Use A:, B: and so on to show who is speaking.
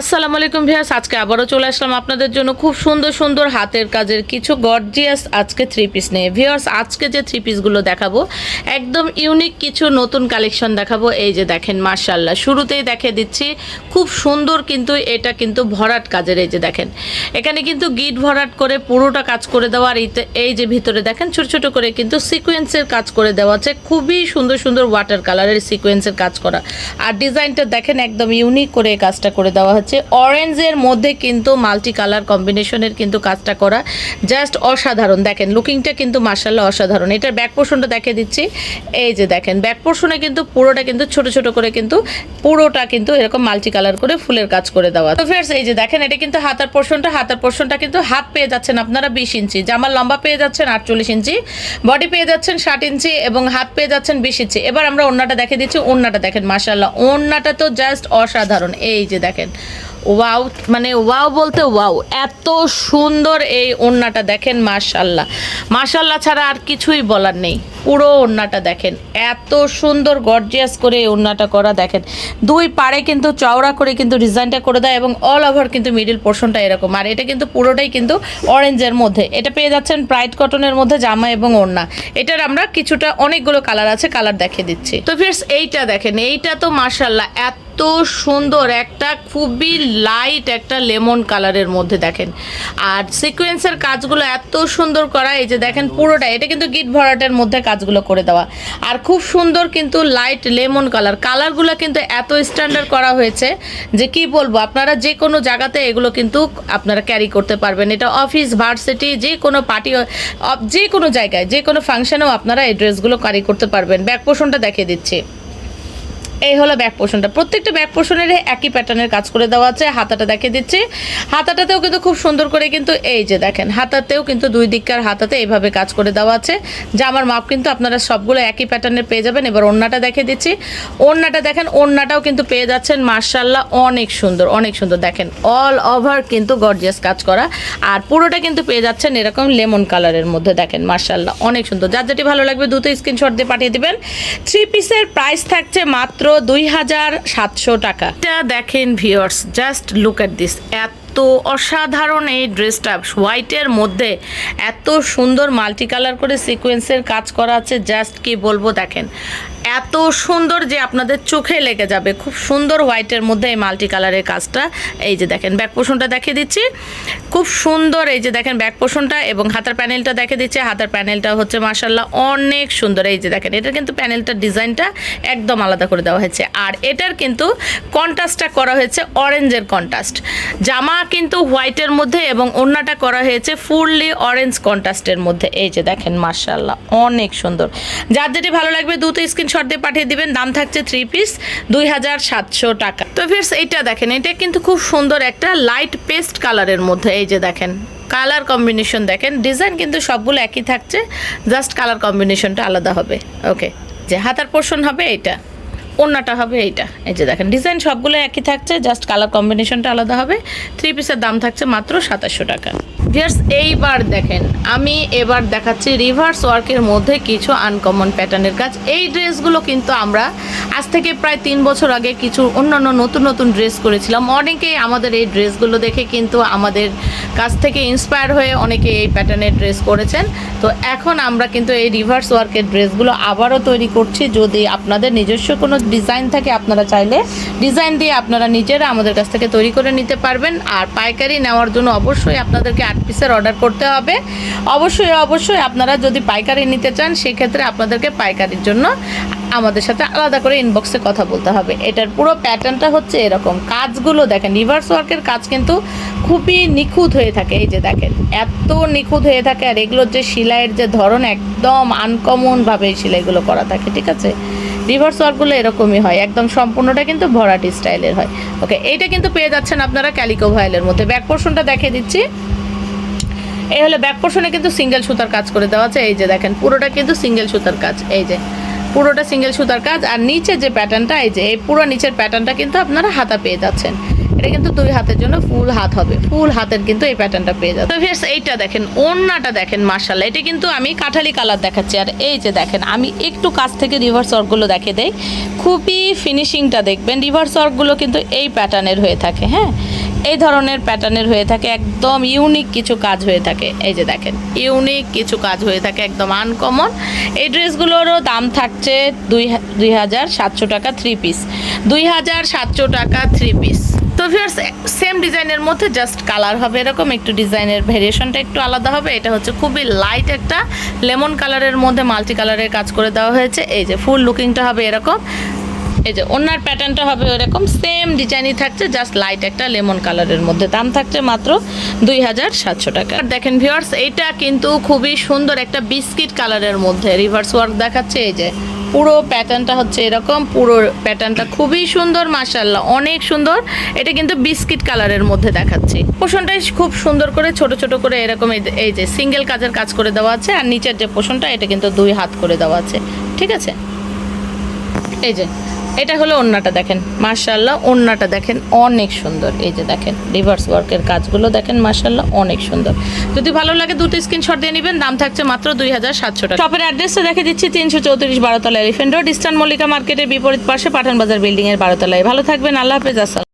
A: আসসালামু আলাইকুম ভিয়াস আজকে আবারও চলে আসলাম আপনাদের জন্য খুব সুন্দর সুন্দর হাতের কাজের কিছু গর্জিয়াস আজকে থ্রি পিস নিয়ে। ভিয়ার্স আজকে যে থ্রি পিসগুলো দেখাবো, একদম ইউনিক কিছু নতুন কালেকশন দেখাবো। এই যে দেখেন মার্শাল্লাহ শুরুতেই দেখে দিচ্ছি, খুব সুন্দর কিন্তু এটা কিন্তু ভরাট কাজের, এই যে দেখেন। এখানে কিন্তু গিট ভরাট করে পুরোটা কাজ করে দেওয়া, আর এই যে ভিতরে দেখেন, ছোট ছোট করে কিন্তু সিকোয়েন্সের কাজ করে দেওয়া আছে। খুবই সুন্দর সুন্দর ওয়াটার কালারের সিকোয়েন্সের কাজ করা। আর ডিজাইনটা দেখেন, একদম ইউনিক করে কাজটা করে দেওয়া হচ্ছে। অরেঞ্জের মধ্যে কিন্তু মাল্টি কালার কম্বিনেশনের কিন্তু কাজটা করা জাস্ট অসাধারণ। দেখেন লুকিংটা কিন্তু মার্শাল্লাহ অসাধারণ। এটার ব্যাক পোর্শনটা দেখে দিচ্ছি। এই যে দেখেন ব্যাক পোর্শনে কিন্তু পুরোটা কিন্তু ছোট ছোট করে কিন্তু পুরোটা কিন্তু এরকম মাল্টি কালার করে ফুলের কাজ করে দেওয়া। তো ফ্রেন্ডস এই যে দেখেন, এটা কিন্তু হাতার পোর্শনটা হাতার পোর্শনটা কিন্তু হাত পেয়ে যাচ্ছেন আপনারা বিশ ইঞ্চি। জামার লম্বা পেয়ে যাচ্ছেন আটচল্লিশ ইঞ্চি বডি পেয়ে যাচ্ছেন ষাট ইঞ্চি এবং হাত পেয়ে যাচ্ছেন বিশ ইঞ্চি। এবার আমরা ওন্নাটা দেখে দিচ্ছি ওন্নাটা দেখেন মাসাল্লাহ ওন্নাটা তো জাস্ট অসাধারণ। এই যে দেখেন ওয়াও মানে ওয়াও বলতে ওয়াও। এত সুন্দর এই ওন্নাটা দেখেন মাশাল্লাহ মাশাল্লাহ ছাড়া আর কিছুই বলার নেই। পুরো ওন্নাটা দেখেন। এত সুন্দর গর্জিয়াস করে এই ওন্নাটা করা দেখেন। দুই পাড়ে কিন্তু চওড়া করে কিন্তু ডিজাইনটা করে দেয় এবং অল ওভার কিন্তু মিডিল পোর্শনটা এরকম। আর এটা কিন্তু পুরোটাই কিন্তু অরেঞ্জের মধ্যে। এটা পেয়ে যাচ্ছেন ব্রাইট কটনের মধ্যে জামা এবং ওড়না। এটার আমরা কিছুটা অনেকগুলো কালার আছে কালার দেখে দিচ্ছি। তো ফিরস এইটা দেখেন। এইটা তো মাশাল্লাহ এত সুন্দর, একটা খুবই লাইট একটা লেমন কালারের মধ্যে দেখেন। আর সিকোয়েন্সের কাজগুলো এত সুন্দর করা, এই যে দেখেন পুরোটা, এটা কিন্তু গিট ভরাটের মধ্যে কাজগুলো করে দেওয়া। আর খুব সুন্দর কিন্তু লাইট লেমন কালার কালারগুলো কিন্তু এত স্ট্যান্ডার্ড করা হয়েছে যে কি বলব, আপনারা যে কোনো জায়গাতে এগুলো কিন্তু আপনারা ক্যারি করতে পারবেন। এটা অফিস ভার্সিটি যে কোনো পার্টি যে কোনো জায়গায়, যে কোনো ফাংশনেও আপনারা এই ড্রেসগুলো ক্যারি করতে পারবেন। ব্যাক পোষণটা দেখিয়ে দিচ্ছি। এই হলো ব্যাক পোর্শনটা প্রত্যেকটা ব্যাক পোর্শনের একই প্যাটার্নের কাজ করে দেওয়া আছে। হাতাটা দেখে দিচ্ছি। হাতাটাতেও কিন্তু খুব সুন্দর করে কিন্তু এই যে দেখেন, হাতাতেও কিন্তু দুই দিককার হাতাতে এইভাবে কাজ করে দেওয়া আছে। জামার মাপ কিন্তু আপনারা সবগুলো একই প্যাটার্নের পেয়ে যাবেন। এবার ওড়নাটা দেখে দিচ্ছি। ওড়নাটা দেখেন, ওড়নাটাও কিন্তু পেয়ে যাচ্ছেন। মার্শাল্লাহ অনেক সুন্দর অনেক সুন্দর। দেখেন অল ওভার কিন্তু গর্জিয়াস কাজ করা। আর পুরোটা কিন্তু পেয়ে যাচ্ছেন এরকম লেমন কালারের মধ্যে। দেখেন মার্শাল্লাহ অনেক সুন্দর। যার যেটি ভালো লাগবে দুটো স্ক্রিনশট দিয়ে পাঠিয়ে দেবেন। থ্রি পিসের প্রাইস থাকছে মাত্র দুই হাজার সাতশো টাকা। এটা দেখেন viewers just look at this এত অসাধারণ এই ড্রেসটা, হোয়াইটের মধ্যে এত সুন্দর মাল্টি কালার করে সিকোয়েন্সের কাজ করা আছে জাস্ট কি বলব দেখেন। এত সুন্দর যে আপনাদের চোখে লেগে যাবে। খুব সুন্দর হোয়াইটের মধ্যে এই মাল্টি কালারের কাজটা। এই যে দেখেন ব্যাক পোষণটা দেখিয়ে দিচ্ছি। খুব সুন্দর এই যে দেখেন ব্যাক পোষণটা এবং হাতার প্যানেলটা দেখে দিচ্ছে। হাতার প্যানেলটা হচ্ছে মার্শাল্লাহ অনেক সুন্দর। এই যে দেখেন, এটার কিন্তু প্যানেলটার ডিজাইনটা একদম আলাদা করে দেওয়া হয়েছে। আর এটার কিন্তু কন্ট্রাস্টটা করা হয়েছে অরেঞ্জের কন্ট্রাস্ট জামা কিন্তু হোয়াইটের মধ্যে এবং ওড়নাটা করা হয়েছে ফুললি অরেঞ্জ কন্ট্রাস্টের মধ্যে। এই যে দেখেন মার্শাল্লাহ অনেক সুন্দর। যার যেটি ভালো লাগবে দুটো স্ক্রিনশট দিয়ে পাঠিয়ে দিবেন। দাম থাকছে থ্রি পিস দুই হাজার সাতশো টাকা। তো ফিরস এইটা দেখেন, এটা কিন্তু খুব সুন্দর একটা লাইট পেস্ট কালারের মধ্যে, এই যে দেখেন কালার কম্বিনেশন দেখেন। ডিজাইন কিন্তু সবগুলো একই থাকছে জাস্ট কালার কম্বিনেশনটা আলাদা হবে। ওকে যে হাতার পোর্শন হবে এইটা, ওড়নাটা হবে এইটা। এই যে দেখেন ডিজাইন সবগুলো একই থাকছে জাস্ট কালার কম্বিনেশনটা আলাদা হবে। থ্রি পিসের দাম থাকছে মাত্র সাতাশশো টাকা। ভিয়ার্স এইবার দেখেন, আমি এবার দেখাচ্ছি রিভার্স ওয়ার্কের মধ্যে কিছু আনকমন প্যাটার্নের কাজ। এই ড্রেসগুলো কিন্তু আমরা আজ থেকে প্রায় তিন বছর আগে কিছু অন্যান্য নতুন নতুন ড্রেস করেছিলাম। অনেকেই আমাদের এই ড্রেসগুলো দেখে কিন্তু আমাদের কাছ থেকে ইন্সপায়ার হয়ে অনেকে এই প্যাটার্নের ড্রেস করেছেন। তো এখন আমরা কিন্তু এই রিভার্স ওয়ার্কের ড্রেসগুলো আবারও তৈরি করছি। যদি আপনাদের নিজস্ব কোনো ডিজাইন থাকে, আপনারা চাইলে ডিজাইন দিয়ে আপনারা নিজেরা আমাদের কাছ থেকে তৈরি করে নিতে পারবেন। আর পাইকারি নেওয়ার জন্য অবশ্যই আপনাদেরকে পিসের অর্ডার করতে হবে। অবশ্যই অবশ্যই আপনারা যদি পাইকারি নিতে চান, সেক্ষেত্রে আপনাদেরকে পাইকারির জন্য আমাদের সাথে আলাদা করে ইনবক্সে কথা বলতে হবে। এটার পুরো প্যাটার্নটা হচ্ছে এরকম। কাজগুলো দেখেন রিভার্স ওয়ার্কের কাজ কিন্তু খুবই নিখুঁত হয়ে থাকে। এই যে দেখেন, এত নিখুঁত হয়ে থাকে আর এগুলোর যে সেলাইয়ের যে ধরন একদম আনকমনভাবে এই সেলাইগুলো করা থাকে, ঠিক আছে? রিভার্স ওয়ার্কগুলো এরকমই হয়। একদম সম্পূর্ণটা কিন্তু ভরাটি স্টাইলের হয়। ওকে এইটা কিন্তু পেয়ে যাচ্ছেন আপনারা ক্যালিকো ভাইলের মধ্যে। ব্যাক পোর্শনটা দেখিয়ে দিচ্ছি। এই হলো ব্যাক পোর্শনে কিন্তু সিঙ্গেল সুতার কাজ করে দেওয়া আছে। এই যে দেখেন, পুরোটা কিন্তু সিঙ্গেল সুতার কাজ। এই যে, পুরোটা সিঙ্গেল সুতার কাজ। আর নিচে যে প্যাটার্নটা এই যে, এই পুরো নিচের প্যাটার্নটা কিন্তু আপনারা হাতা পেয়ে যাচ্ছেন। এটা কিন্তু দুই হাতের জন্য ফুল হাত হবে। ফুল হাতের কিন্তু এই প্যাটার্নটা পেয়ে যাবে তো ভিউয়ার্স এইটা দেখেন, ওড়নাটা দেখেন মার্শাল্লাহ এটা কিন্তু আমি কাঠালি কালার দেখাচ্ছি। আর এই যে দেখেন, আমি একটু কাছ থেকে রিভার্স ওয়ার্কগুলো দেখে দেই। খুবই ফিনিশিংটা দেখবেন রিভার্স ওয়ার্কগুলো কিন্তু এই প্যাটার্নের হয়ে থাকে হ্যাঁ? এই ধরনের প্যাটার্নের হয়ে থাকে, একদম ইউনিক কিছু কাজ হয়ে থাকে। এই যে দেখেন ইউনিক কিছু কাজ হয়ে থাকে, একদম আনকমন এই ড্রেসগুলোরও দাম থাকছে দুই দুই হাজার সাতশো টাকা থ্রি পিস দুই হাজার সাতশো টাকা থ্রি পিস তো ভিউয়ার্স সেম ডিজাইনের মধ্যে জাস্ট কালার হবে এরকম, একটু ডিজাইনের ভেরিয়েশনটা একটু আলাদা হবে। এটা হচ্ছে খুবই লাইট একটা লেমন কালারের মধ্যে মাল্টি কালারের কাজ করে দেওয়া হয়েছে। এই যে ফুল লুকিংটা হবে এরকম। এই যে ওনার প্যাটার্নটা হবে এরকম সেম ডিজাইনই থাকছে জাস্ট লাইট একটা লেমন কালারের মধ্যে। দাম থাকছে মাত্র দুই হাজার সাতশো টাকা। দেখেন ভিউয়ার্স এইটা কিন্তু খুবই সুন্দর একটা বিস্কিট কালারের মধ্যে। রিভার্স ওয়ার্ক দেখাচ্ছে, এই যে পুরো প্যাটার্নটা হচ্ছে এরকম, পুরো প্যাটার্নটা খুবই সুন্দর মাশাল্লাহ অনেক সুন্দর। এটা কিন্তু বিস্কিট কালারের মধ্যে দেখাচ্ছি। পোষণটাই খুব সুন্দর করে, ছোট ছোট করে এরকম এই যে সিঙ্গেল কাজের কাজ করে দেওয়া আছে, আর নিচের যে পোষণটা, এটা কিন্তু দুই হাত করে দেওয়া আছে। ঠিক আছে? এই যে এটা হলো ওন্নাটা দেখেন। মার্শাল্লাহ ওন্নাটা দেখেন অনেক সুন্দর। এই যে দেখেন রিভার্স ওয়ার্কের কাজগুলো দেখেন মার্শাল্লাহ অনেক সুন্দর। যদি ভালো লাগে দুটো স্ক্রিনশট দিয়ে নেবেন, দাম থাকছে মাত্র দুই হাজার সাতশো টাকা। শপের অ্যাড্রেসটা দেখে দিচ্ছি, তিনশো চৌত্রিশ বারোতলা এলিফেন্ট রোড, ইস্টার্ন মল্লিকা মার্কেটের বিপরীত পাশে পাঠান বাজার বিল্ডিংয়ের বারোতলায়। ভালো থাকবেন, আল্লাহ হাফেজ, আসসালাম